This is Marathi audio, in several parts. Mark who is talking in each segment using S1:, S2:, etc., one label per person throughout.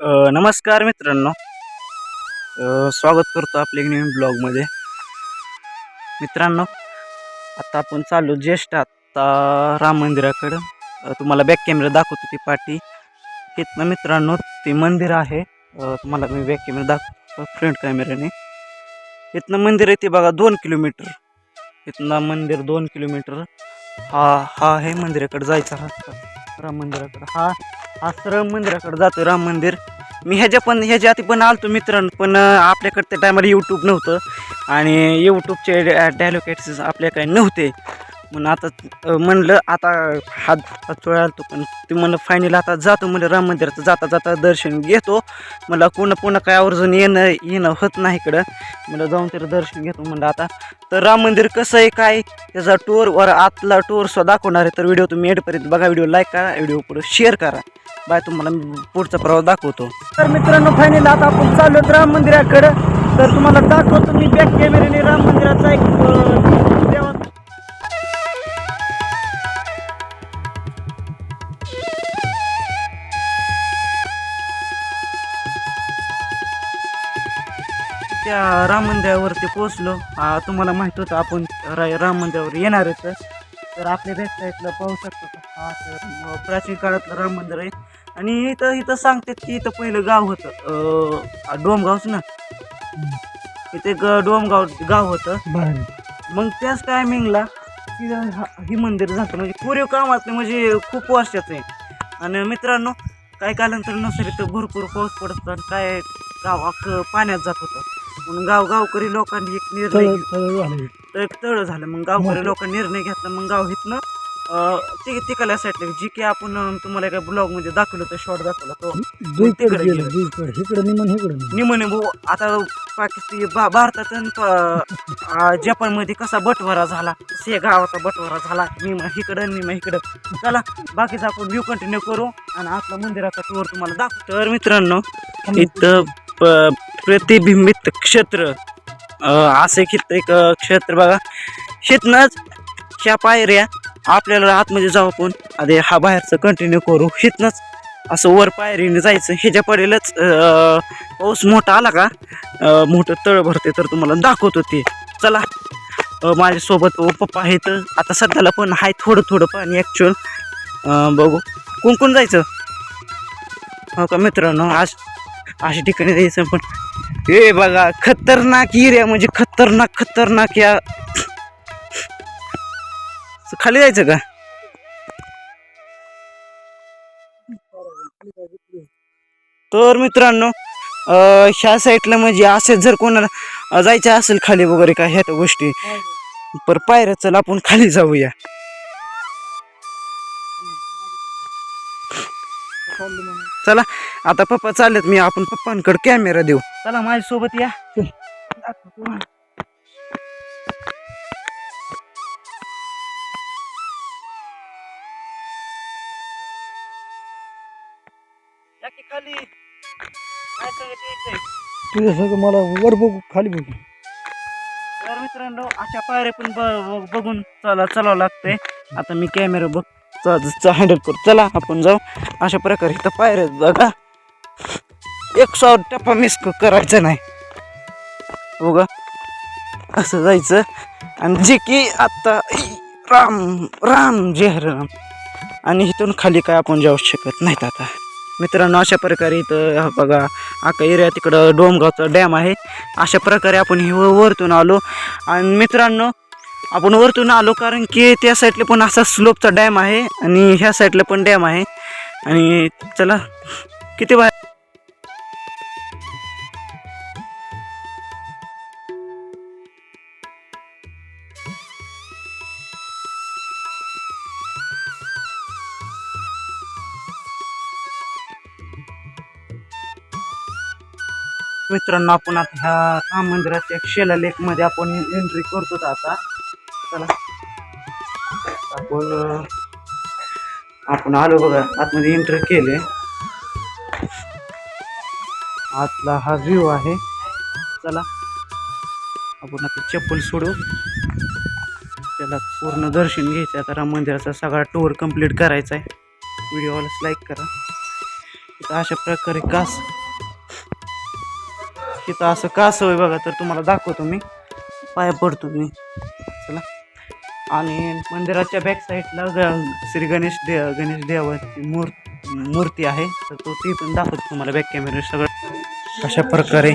S1: नमस्कार मित्रांनो. स्वागत करतो आपल्या नवीन ब्लॉगमध्ये मित्रांनो आता आपण चाललो ज्येष्ठ आत्ता राम मंदिराकडं. तुम्हाला बॅक कॅमेरा दाखवतो ती पाठी इथनं मित्रांनो ते मंदिर आहे. तुम्हाला मी बॅक कॅमेरा दाखवतो फ्रंट कॅमेऱ्याने इथनं मंदिर आहे ते बघा दोन किलोमीटर इथनं मंदिर दोन किलोमीटर हा हा आहे मंदिराकडे जायचा राम मंदिराकडं. हा. आज राम मंदिराकडे जातो राम मंदिर. मी ह्याच्या पण ह्याच्या आधी पण आलतो मित्रांनो पण आपल्याकडे त्या टायमाला यूट्यूब नव्हतं. आणि यूट्यूबचे डॅलोकेट्स आपल्या काही नव्हते. म्हणून आता म्हणलं आता हात हात चोळा आलतो पण ते म्हणलं फायनल आता जातो म्हणजे राम मंदिराचं जाता जाता दर्शन घेतो. मला पुन्हा पुन्हा काय आवर्जून येणं येणं होत नाही इकडं. म्हणलं जाऊन तरी दर्शन घेतो म्हणलं आता. तर राम मंदिर कसं आहे काय त्याचा टूर वर आतला टूर दाखवणार आहे. तर व्हिडिओ तुम्ही एडपर्यंत बघा व्हिडिओ लाईक करा व्हिडिओ पुढे शेअर करा. बाय तुम्हाला मी पुढचा प्रवास दाखवतो. तर मित्रांनो फायनल आता आपण चाललो राम मंदिराकडं. तर तुम्हाला दाखवतो मी बॅक कॅमेऱ्याने राम मंदिराचा एक देवा त्या राम मंदिरावरती पोहोचलो. तुम्हाला माहीत होतं आपण रा- राम मंदिरावर येणारच तर आपल्या बॅक साईडला पाहू शकतो हा तर प्राचीन काळातलं राम मंदिर आहे. आणि इथं इथं सांगतात की इथं पहिलं गाव होतं. डोमगावच ना? इथे ग डोमगाव गाव होतं. मग त्याच टायमिंगला ही मंदिर झालं. म्हणजे पूर्व कामात म्हणजे खूप वर्षाचं आहे. आणि मित्रांनो काय कालांतर नसेल तर भरपूर पाऊस पडत आणि काय गाव पाण्यात जात होतं. म्हणून गाव गावकरी लोकांनी एक निर्णय घेतला. तर एक तळ झालं. मग गावकरी लोकांनी निर्णय घेतला. मग गाव इथनं ति तिकडल्या साईडला जी की आपण तुम्हाला एका ब्लॉगमध्ये दाखवलं होतं शॉर्ट दाखवला तो तिकडे
S2: निमन
S1: भाऊ. आता पाकिस्तान भारतात आ, जपानमध्ये कसा बटवारा झाला. से गावाचा बटवारा झाला. निम इकडं निम इकडं चला बाकीचा आपण व्ह्यू कंटिन्यू करू. आणि आपला मंदिराचा टूर तुम्हाला दाखवतो. तर मित्रांनो इथं प्रतिबिंबित क्षेत्र. असे असं एक एक क्षेत्र बघा. शेतनंच ह्या पायऱ्या आपल्याला आतमध्ये जाऊ आपण आधी हा बाहेरचं कंटिन्यू करू. शेतनंच असं वर पायरीने जायचं. ह्याच्या पडेलच पाऊस मोठा आला का? मोठं तळ भरते तर तुम्हाला दाखवतो ते. चला. माझ्यासोबत ओ पप्पा आहेत. आता सध्याला पण आहे थोडं थोडं पाणी ॲक्च्युअल बघू. कोण कोण जायचं? हो का मित्रांनो? आज अशा ठिकाणी जायचं पण हे बघा खतरनाक एरिया म्हणजे खतरनाक खतरनाक या खाली जायचं का? तर मित्रांनो अं, ह्या साईडला म्हणजे असे जर कोणाला जायचं असेल खाली वगैरे काय ह्या गोष्टी पर पायऱ्या चल आपण खाली जाऊया. चला आता पप्पा चाललेत मी आपण पप्पांकडे कॅमेरा देऊ. चला माझ्यासोबत या. या की खाली. काय सांगत यायचंय?
S2: तुझं सगळं मला वर बघू खाली बघू.
S1: तर मित्रांनो अशा पायऱ्या पण बघून चला चालावं लागतंय. आता मी कॅमेरा बघ हँडल करू. चला आपण जाऊ. अशा प्रकारे इथं पायऱ्या बघा. एक सौ टप्पा मिस करायचा नाही. बघा असं जायचं. आणि जे की आत्ता राम राम जय राम. आणि इथून खाली काय आपण जाऊ शकत नाहीत आता. मित्रांनो अशा प्रकारे इथं बघा आका एरिया तिकडं डोमगावचा डॅम आहे. अशा प्रकारे आपण हे वरतून आलो. आणि मित्रांनो आपण वरतून आलो कारण की त्या साईडला पण असा स्लोपचा डॅम आहे आणि ह्या साईडला पण डॅम आहे. आणि चला किती बाहेर? मित्रांनो आपण आता ह्या राम मंदिराच्या एक शेला मध्ये आपण एंट्री करतो आता. चला. आपण आपण आलो बघा. आतमध्ये एंटर केले आतला हा व्ह्यू आहे. चला. आपण आता चप्पल सोडू. त्याला पूर्ण दर्शन घ्यायचं आता राम मंदिराचा सगळा टूर कंप्लीट करायचा आहे. व्हिडिओलाच लाईक करा. इथं अशा प्रकारे कास तिथं असं कास होय बघा तर तुम्हाला दाखवतो मी. पाया पडतो मी. आणि मंदिराच्या बॅक साईडला ग श्री गणेश दे गणेश देवाची मूर मूर्ती आहे. तर तो ती पण दाखवतो तुम्हाला बॅक कॅमेरे सगळं. अशा प्रकारे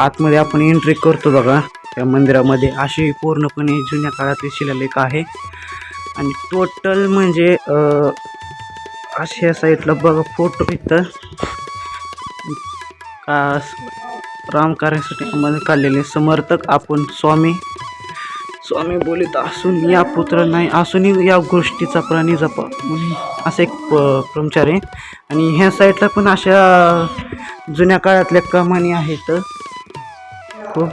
S1: आतमध्ये आपण एंट्री करतो बघा. त्या मंदिरामध्ये अशी पूर्णपणे जुन्या काळातली शिलालेख आहे. आणि टोटल म्हणजे आशिया अशा साईडला बघा फोटो इथं. का रामकार्यासाठी मध्ये काढलेले समर्थक आपण स्वामी स्वामी बोलित असून या पुत्र नाही असूनही या गोष्टीचा प्राणी जपा. म्हणून असं एक प- प्रमचार आहे. आणि ह्या साईडला पण अशा जुन्या काळातल्या कमानी आहेत. खूप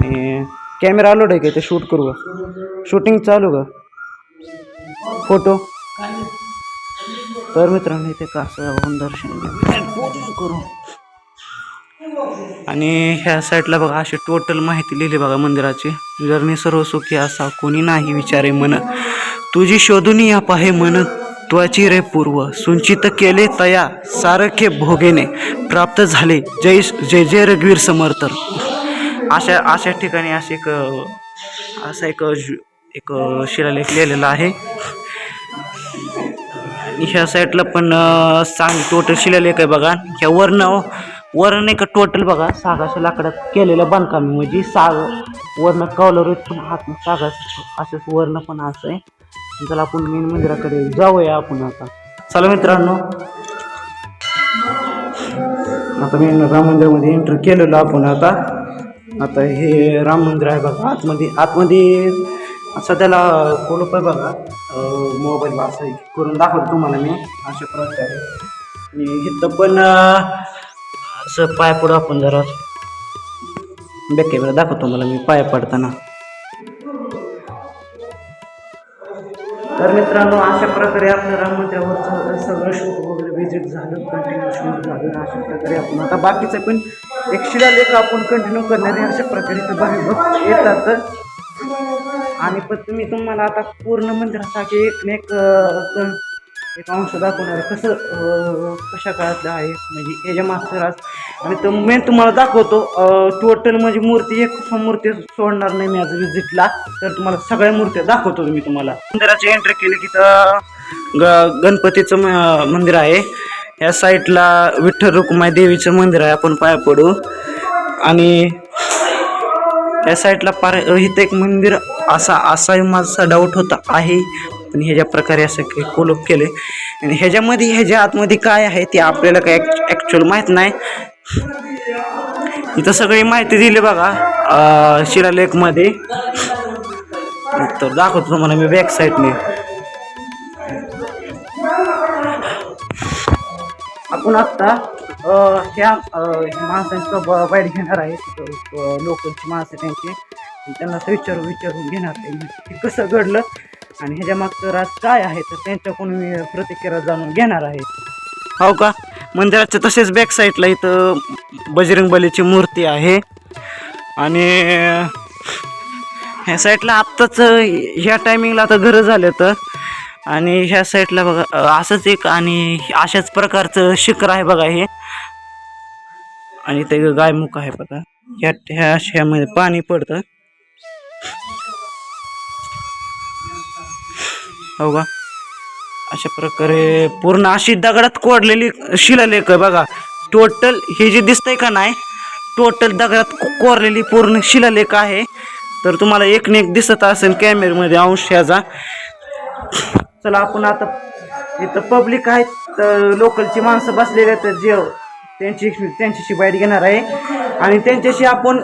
S1: आणि कॅमेरा आलो आहे का ते शूट करू का? शूटिंग चालू का? फोटो? तर मित्रांनो इथे कसं होऊन दर्शन करू. आणि ह्या साईडला बघा अशी टोटल माहिती लिहिली बघा मंदिराची. जरणी सर्व सुखी असा कोणी नाही विचारे मन. तुझी शोधून या पाहे मन त्वाची रे पूर्व. सुंचित केले तया सारखे भोगेने. प्राप्त झाले जय जय जय रघुवीर समर्थ. अशा अशा ठिकाणी असे एक असा एक एक शिलालेख लिहिलेला आहे. ह्या साईडला पण सांग टोटल शिलालेख आहे बघा. ह्या वर्ण वर्ण एक टोटल बघा सागाच्या लाकडात केलेलं बांधकाम आहे. म्हणजे साग वर्ण कॉलर पण हात सागा असंच वर्ण पण असं आहे. चला आपण मेन मंदिराकडे जाऊया आपण आता. चला मित्रांनो. आता मेन राम मंदिरामध्ये एंटर केलेलो आपण आता. आता हे राम मंदिर आहे बघा आतमध्ये आतमध्ये सध्याला कुलूप आहे बघा. मोबाईल असं करून दाखवतो तुम्हाला मी. अशा प्रकारे. आणि इथं पण असं पाय पडू आपण जरा बॅक कॅमेरा दाखवतो मला मी पाय पडताना. तर मित्रांनो अशा प्रकारे आपलं राम मंदिरावरचं सगळं शूट वगैरे व्हिजिट झालं कंटिन्यू शूट झालं अशा प्रकारे आपण आता बाकीचं पण एक शिलालेख आपण कंटिन्यू करणार आहे अशा प्रकारे तर बाहेर येतात. आणि पण तुम्ही तुम्हाला आता पूर्ण मंदिरासाठी एक ना एक एक अंश दाखवणार आहे. कसं कशा काळातलं आहे म्हणजे ह्याच्या मास्तरात आणि तर मी तुम्हाला दाखवतो टोटल म्हणजे मूर्ती एक मूर्ती सोडणार नाही मी आज विजिटला तर तुम्हाला सगळ्या मूर्त्या दाखवतो मी तुम्हाला. मंदिराची एंट्री केली की तर ग गणपतीचं म- मंदिर आहे. या साईडला विठ्ठल रुक्माई देवीचं मंदिर आहे आपण पाया पडू. आणि या साईडला पार इथं एक मंदिर असा असाही माझा डाऊट होता आहे. पण ह्याच्या प्रकारे असं काही कोलप आहे आणि ह्याच्यामध्ये ह्याच्या आतमध्ये काय आहे ते आपल्याला काय ॲक्च्युअल माहीत नाही. इथं सगळी माहिती दिली बघा शिलालेखमध्ये. तर दाखवतो तुम्हाला मी बॅक साईडने आपण आत्ता त्या ह्या अ, बाईट घेणार आहे लोकलची माणसं त्यांची. त्यांना विचारून विचारून घेणार आहे. ते कसं घडलं? आणि ह्याच्या मागचं राज काय आहे तर त्यांच्याकडून मी प्रतिक्रिया जाणून घेणार आहे. हो का? मंदिराच्या तसेच बॅक साईडला इथं बजरंग बलीची मूर्ती आहे. आणि ह्या साईडला आत्ताच ह्या टायमिंगला आता घरं झालं तर. आणि ह्या साईडला बघा असंच एक आणि अशाच प्रकारचं शिखर आहे बघा हे. आणि ते गायमुख आहे बघा. ह्या ह्या ह्यामध्ये पाणी पडतं. हो का? अशा प्रकारे पूर्ण अशी दगडात कोरलेली शिलालेख आहे बघा. टोटल हे जे दिसतंय का नाही टोटल दगडात कोरलेली पूर्ण शिलालेख आहे. तर तुम्हाला एक न एक दिसत असेल कॅमेऱ्यामध्ये अंश ह्याचा. चला आपण आता इथं पब्लिक आहेत तर लोकलची माणसं बसलेली आहेत जे त्यांची त्यांच्याशी बाईट घेणार आहे. आणि त्यांच्याशी आपण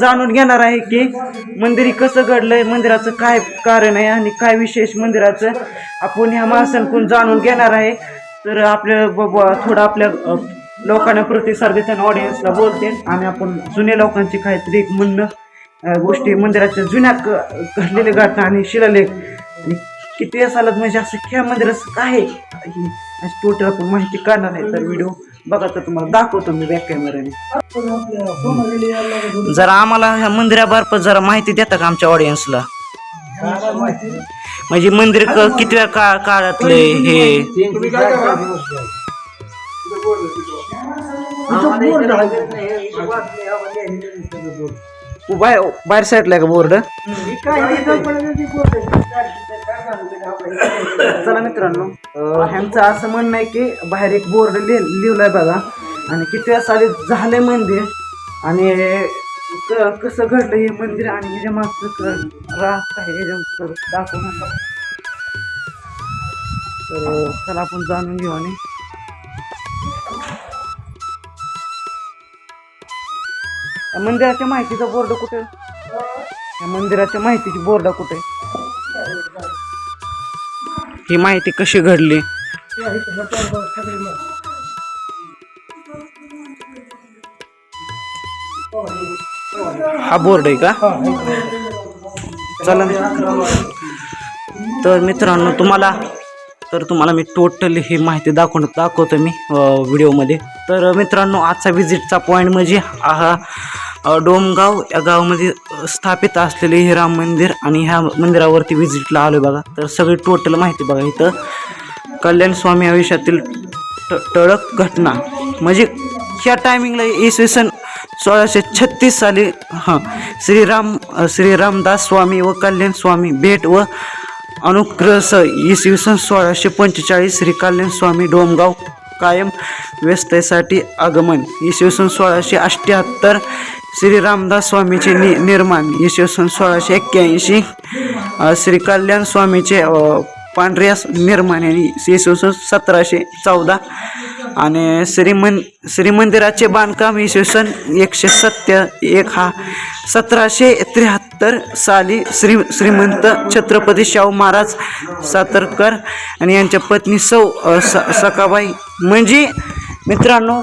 S1: जाणून घेणार आहे की मंदिर कसं घडलंय मंदिराचं काय कारण आहे आणि काय विशेष मंदिराचं आपण ह्या माणसांकडून जाणून घेणार आहे. तर आपल्या बाबा थोडं आपल्या लोकांना प्रतिसाद देताना ऑडियन्सला बोलते. आणि आपण जुन्या लोकांची काहीतरी एक म्हणणं गोष्टी मंदिराच्या जुन्या क- घडलेल्या आणि शिलालेख. किती वेळेस म्हणजे असं खेळ मंदिर असं काय आहे? टोटल आपण माहिती काढणार आहे. तर व्हिडिओ बघा तर तुम्हाला दाखवतो मी बॅक कॅमेऱ्याने जरा आम्हाला ह्या मंदिराबाबत जरा माहिती देता का आमच्या ऑडियन्सला म्हणजे मंदिर क- कितव्या का काळातले हे? बाहेर बाहेर साईडला का बोर्ड? चला मित्रांनो ह्यांचं असं म्हणणं आहे की बाहेर एक बोर्ड लिह लिहिलाय बघा. आणि किती साली झालंय मंदिर. आणि कसं घडलं हे मंदिर आणि ह्याच्या मागचं क- आहे ह्याच्या दाखवून तर चला आपण जाणून घेऊ आणि. मंदिराच्या माहितीचा बोर्ड कुठे? या मंदिराच्या माहितीची बोर्ड कुठे? ही माहिती कशी घडली? हा बोर्ड आहे का? चला तर मित्रांनो तुम्हाला तर तुम्हाला मी टोटली ही माहिती दाखवून दाखवतो मी व्हिडिओमध्ये तर मित्रांनो आजचा विजिटचा पॉईंट म्हणजे हा डोमगाव या गावामध्ये स्थापित असलेले हे राम मंदिर आणि ह्या मंदिरावरती व्हिजिटला आलो बघा. तर सगळी टोटल माहिती बघा इथं. कल्याण स्वामी आयुष्यातील ट टळक घटना. म्हणजे ह्या टायमिंगला इसवी सन सोळाशे छत्तीस साली हां श्रीराम श्रीरामदास स्वामी व कल्याण स्वामी भेट व अनुग्रह इसवी सन सोळाशे पंचेचाळीस श्री कल्याण स्वामी डोमगाव कायम व्यवस्थेसाठी आगमन. इसवी सन सोळाशे अठ्ठ्याहत्तर श्री रामदास स्वामीचे नि निर्माण इसवी सन सोळाशे एक्क्याऐंशी. श्री कल्याण स्वामीचे पांढऱ्या निर्माण आणि इसवी सन सतराशे चौदा. आणि श्रीमन श्रीमंदिराचे बांधकाम इसवी सन एकशे सत्य एक हा सतराशे त्र्याहत्तर साली श्री श्रीमंत छत्रपती शाहू महाराज सातरकर आणि यांच्या पत्नी सौ स सकाबाई म्हणजे मित्रांनो